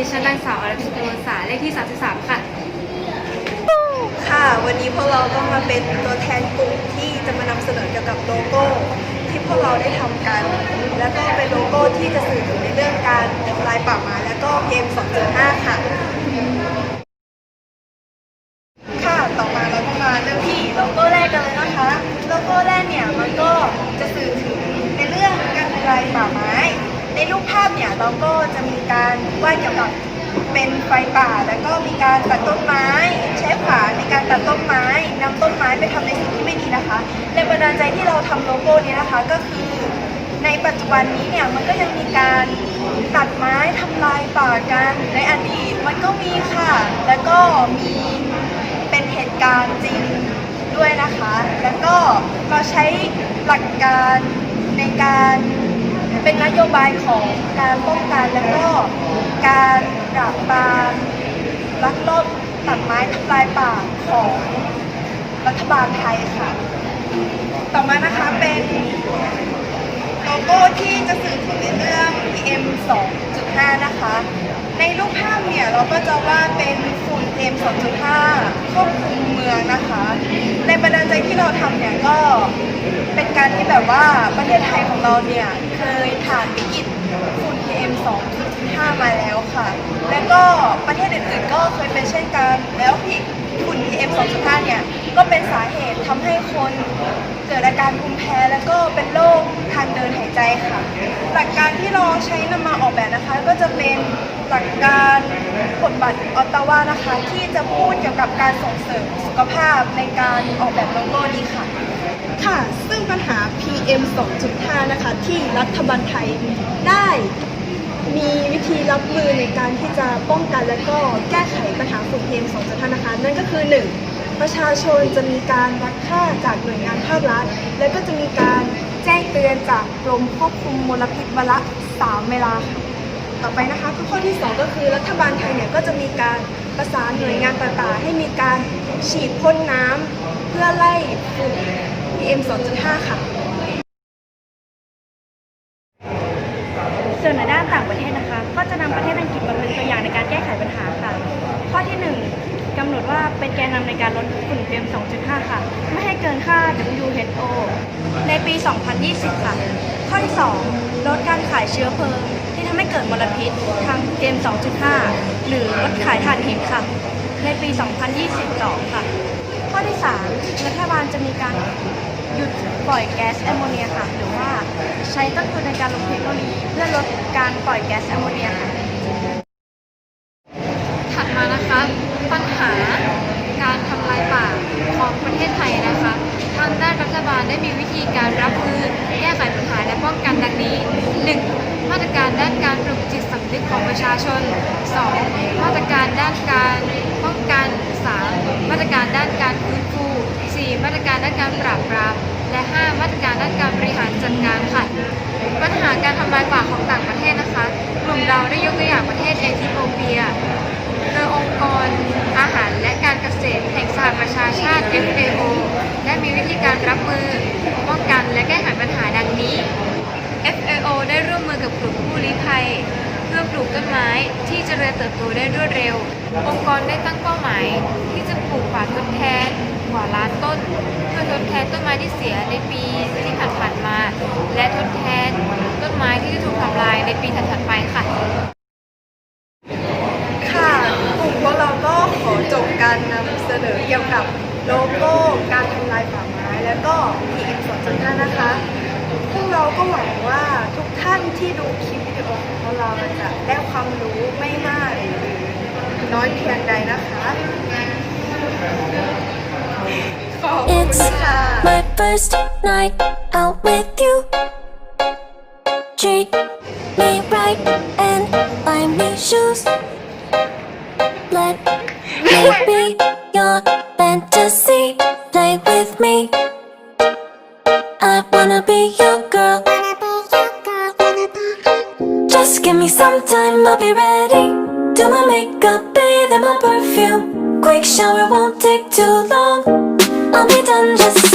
ดิฉันนางสาวอรพิศกนสาเลขที่ 33 ค่ะ ค่ะ วันนี้พวกเราก็มาเป็นตัวแทนกลุ่มที่จะมานำเสนอเกี่ยวกับโลโก้ที่พวกเราได้ทำกัน แล้วก็เป็นโลโก้ที่จะสื่อถึงในเรื่องการทำลายป่าไม้แล้วก็เกม 2.5 ค่ะค่ะ ต่อมาเราก็มาเริ่มที่โลโก้แรกกันเลยนะคะ โลโก้แรกเนี่ยมันก็จะสื่อถึงในเรื่องการทำลายป่าไม้ ในรูปภาพ เนี่ยเราก็จะมีการวาดเกี่ยวกับเป็นไฟป่า แล้วก็มีการตัดต้นไม้ ใช้ขวานในการตัดต้นไม้นำต้นไม้ไปทำในสิ่งที่ไม่ดีนะคะแรงบันดาลใจที่เราทำโลโก้นี้นะคะ ก็คือในปัจจุบันนี้เนี่ยมันก็ยังมีการตัดไม้ทำลายป่ากันในอดีตมันก็มีค่ะ แล้วก็มีเป็นเหตุการณ์จริงด้วยนะคะ แล้วก็เราใช้หลักการในการ เป็นนโยบายของการป้องกันแล้วก็การปราบปรามลักลอบตัดไม้ทำลายป่าของรัฐบาลไทยค่ะ ต่อมานะคะเป็นโลโก้ที่จะสื่อถึงในเรื่อง PM 2.5 นะคะ ในรูปภาพเนี่ยเราก็จะว่าเป็นฝุ่น PM 2.5ควบคุมเมืองนะคะ ในบันดาลใจที่เราทำเนี่ยก็เป็นการ แบบว่าประเทศไทยของเราเนี่ยเคยผ่านวิกฤตฝุ่น PM 2.5 มาแล้วค่ะ และก็ประเทศอื่นๆก็เคยเป็นเช่นกัน แล้วพิฝุ่น PM 2.5 เนี่ยก็เป็นสาเหตุทำให้คนเกิดอาการภูมิแพ้แล้วก็เป็นโรคทางเดินหายใจค่ะหลักการที่เราใช้นำมาออกแบบนะคะ ก็จะเป็นหลักการกฎบัตรออตตาวานะคะ ที่จะพูดเกี่ยวกับการส่งเสริมสุขภาพในการออกแบบโลโก้นี้ค่ะ ค่ะ ซึ่งปัญหา PM 2.5 นะคะ ที่รัฐบาลไทยได้มีวิธีรับมือในการที่จะป้องกันและก็แก้ไขปัญหาฝุ่น PM 2.5 นะคะ นั่นก็คือ 1. ประชาชนจะมีการวัดค่าจากหน่วยงานภาครัฐ และก็จะมีการแจ้งเตือนจากกรมควบคุมมลพิษวันละ 3 เวลาค่ะต่อไปนะคะข้อที่ 2 ก็คือรัฐบาลไทยเนี่ยก็จะมีการประสานหน่วยงานต่างๆให้มีการฉีดพ่นน้ำเพื่อไล่ฝุ่น PM 2.5 ค่ะ ส่วนในด้านต่างประเทศนะคะ ก็จะนำประเทศอังกฤษมาเป็นตัวอย่างในการแก้ไขปัญหาค่ะ ข้อที่ 1กำหนดว่าเป็นแกนนำในการลดฝุ่น PM 2.5 ค่ะ ไม่ให้เกินค่า WHO ในปี 2020 ค่ะ ข้อที่ 2 ลดการขายเชื้อเพลิง ที่ทำให้เกิดมลพิษทาง PM 2.5 หรือลดขายถ่านหินค่ะ ในปี 2022 ค่ะ อที่ 3 รัฐบาลจะมีการหยุดปล่อยแก๊สแอมโมเนียค่ะ หรือว่าใช้ต้นทุนในการลงเทคโนโลยีเพื่อลดการปล่อยแก๊สแอมโมเนียค่ะ ถัดมานะคะ ปัญหาการทำลายป่าของประเทศไทยนะคะทางด้านรัฐบาลได้มีวิธีการรับมือแก้ไขปัญหาและป้องกันดังนี้ 1. มาตรการด้านการปลุกจิตสำนึกของประชาชน 2. มาตรการด้านการป้องกัน 3. มาตรการ ด้านการฟื้นฟู 4. มาตรการด้านการปราบปราม และ 5. มาตรการด้านการบริหารจัดการค่ะ ปัญหาการทำลายป่าของต่างประเทศนะคะ กลุ่มเราได้ยกตัวอย่างประเทศเอธิโอเปียโดยองค์กรอาหารและการเกษตรแห่งสหประชาชาติ FAO ได้มีวิธีการรับมือป้องกันและแก้ไขปัญหาดังนี้ FAO ได้ร่วมมือกับกลุ่มผู้ลี้ภัย เพื่อปลูกต้นไม้ที่จเจริญเติบโตได้รวดเร็ว องค์กรได้ตั้งเป้าหมาย ที่จะปลูกป่าทดแทนกว่าล้านต้น เพื่อทดแทนต้นไม้ที่เสียในปีที่ผ่านๆมา และทดแทนต้นไม้ที่จะถูกทำลายในปีถัดๆไปค่ะค่ะกลุ่มพวกเราก็ขอจบการนำเสนอเกี่ยวกับโลโก้การทำลายป่าไม้ แล้วก็ PM 2.5นะคะพวกเราก็หวังว่าทุกท่านที่ดูคลิป It's my first night out with you. Treat me right and buy me shoes. Let me be your fantasy. Play with me. I wanna be Give me some time, I'll be ready. Do my makeup, bathe in my perfume. Quick shower won't take too long. I'll be done, just